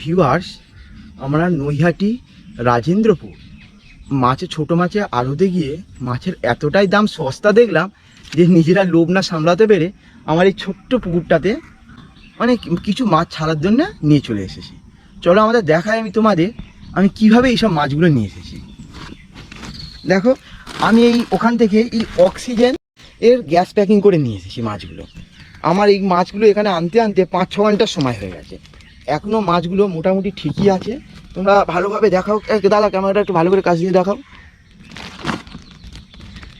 Viewers আমরা নৈহাটি, রাজেন্দ্রপুর। মাছে, ছোট মাছে আড়তে গিয়ে মাছের এতটাই দাম সস্তা দেখলাম যে নিজেরা লোভ না সামলাতে পেরে আমার এই ছোট্ট পুকুরটাতে অনেক কিছু মাছ ছাড়ার জন্য নিয়ে চলে এসেছি। চলো আমাদের দেখায় আমি তোমাদের আমি কীভাবে এইসব মাছগুলো নিয়ে এসেছি। দেখো, আমি এই ওখান থেকে এই অক্সিজেন এর গ্যাস প্যাকিং করে নিয়ে এসেছি মাছগুলো। আমার এই মাছগুলো এখানে আনতে আনতে পাঁচ, ছ ঘণ্টার সময় হয়ে গেছে। এখনও মাছগুলো মোটামুটি ঠিকই আছে। তোমরা ভালোভাবে দেখাও। দাদা, ক্যামেরাটা একটু ভালো করে কাজ দিয়ে দেখাও।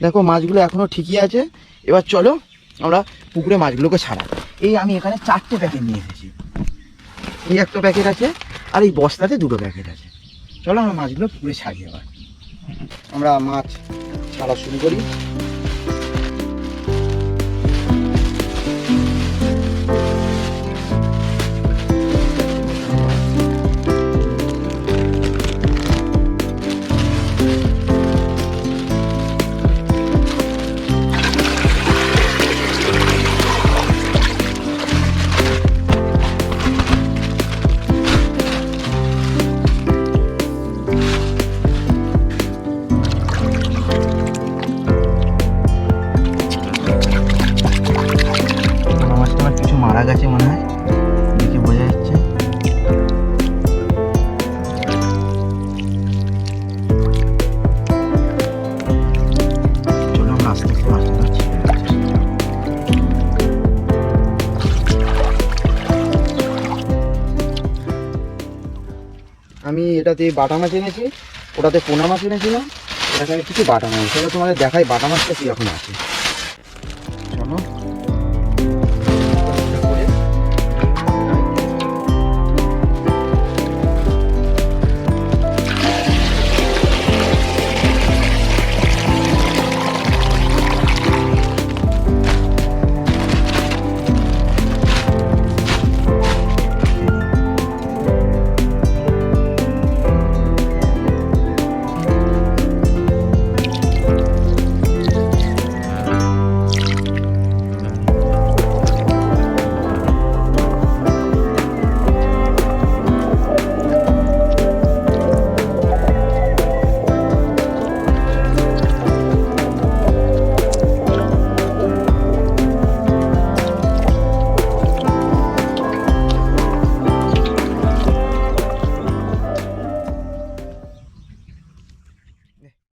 দেখো, মাছগুলো এখনও ঠিকই আছে। এবার চলো আমরা পুকুরে মাছগুলোকে ছাড়া এই আমি এখানে চারটে প্যাকেট নিয়ে এসেছি। এই একটা প্যাকেট আছে আর এই বস্তাতে দুটো প্যাকেট আছে। চলো আমরা মাছগুলো পুকুরে ছাড়ি এবার। আমরা মাছ ছাড়া শুরু করি। মারা গেছে মনে হয়। দেখে বোঝা যাচ্ছে। আমি এটাতে বাটা মাছ এনেছি, ওটাতে পোনা মাছ এনেছিলাম, এটাতে কিছু বাটা মাছ সেটা তোমাদের দেখাই বাটা মাছটা কীরকম আছে। চলো।